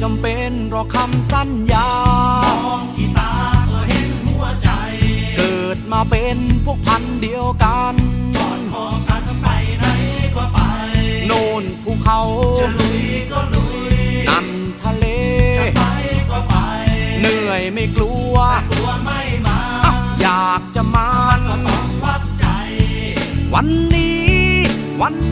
จำเป็นหรอกคำสัญญามองที่ตาก็เห็นหัวใจ เกิดมาเป็นพวกพันธุ์เดียวกันก่อนขอกันไปไหนก็ไป โน่นภูเขาจะลุยก็ลุยนั่นทะเลจะไปก็ไป เหนื่อยไม่กลัวกลัวไม่มาอ้าวอยากจะมาก็ต้องวัดใจ วันนี้วันไหน